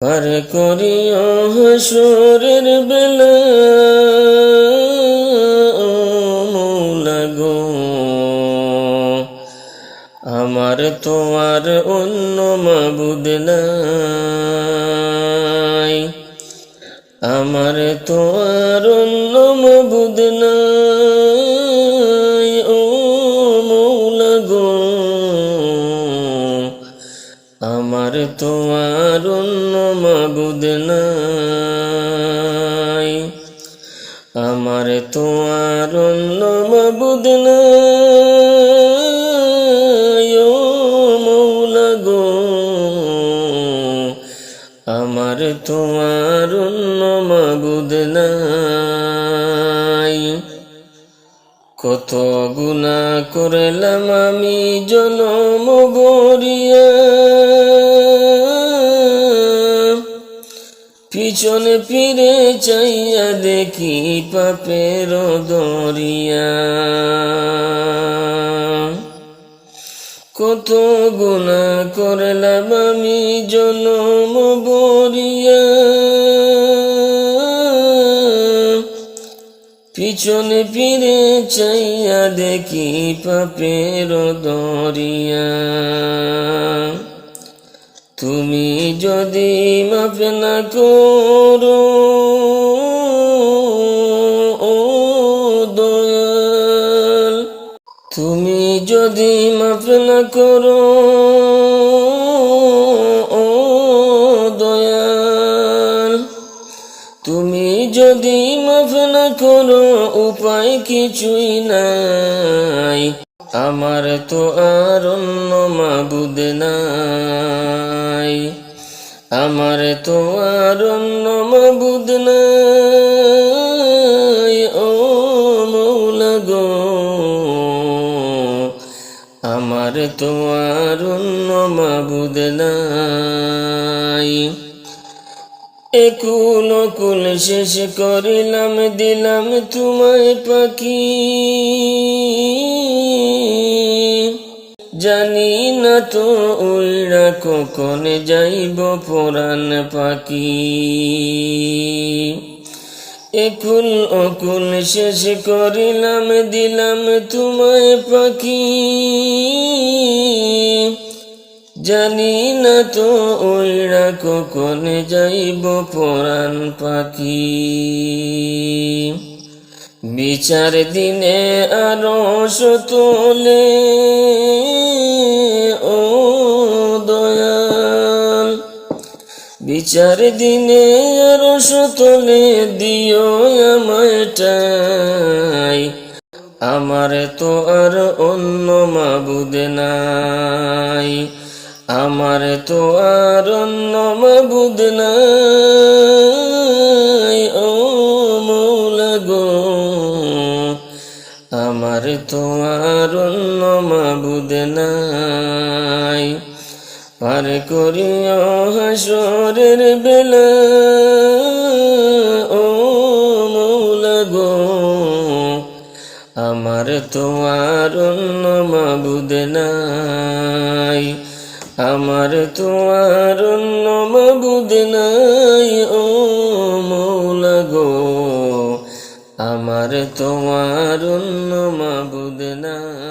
পার করিও হাসরের বেলা আমার তো আর অন্য মাবুদ নাই। আমার আর অন্য মাবুদ নাই। অন্য মাবুদ নাই। আমার তো আর অন্য মাবুদ নাই। মৌলা গো, আমার তো আর অন্য মাবুদ নাই। কত গুণা করলাম আমি জনম গরিয়া পিছনে ফিরে চাইয়া দেখি পাপের দরিয়া। কত গুণা করলাম আমি জনম বরিয়া। পিছনে ফিরে চাইয়া দেখি পাপের দরিয়া। তুমি যদি মাফ না করো দয়াল, তুমি যদি মাফ না করো দয়াল, তুমি যদি মাফ না করো, উপায় কিছুই নাই। আমার তো আর অন্য মাবুদ নাই। আমার তো আর অন্য মাবুদ নাই, ও মৌলা গো। আমার তো আর অন্য মাবুদ নাই। একুল কুল শেষ করিলাম, দিলাম তোমায় পাখি। জানি না তো উইরা কখন যাইব পরাণ পাখি। একুল অকুল শেষ করিলাম, দিলাম তোমায় পাখি। জানি না তো ওইরা কখন যাইব পরাণ পাখি। বিচার দিনে আরও তোলে ও দয়াল। বিচার দিনে আরও তোলে দিও আমায় আমার তো আর অন্য মাবুদ নাই। আমার তো আর অন্য মাবুদ নাই, ও গো আমার তো আর অন্য মাবুদ নাই। পার করিও হাসরের বেলা, ও মৌলা গো। আমার তো আর অন্য মাবুদ নাই। আমার তো আর অন্য মাবুদ নাই, ও আমার তোমার অন্য মাবুদ নাই।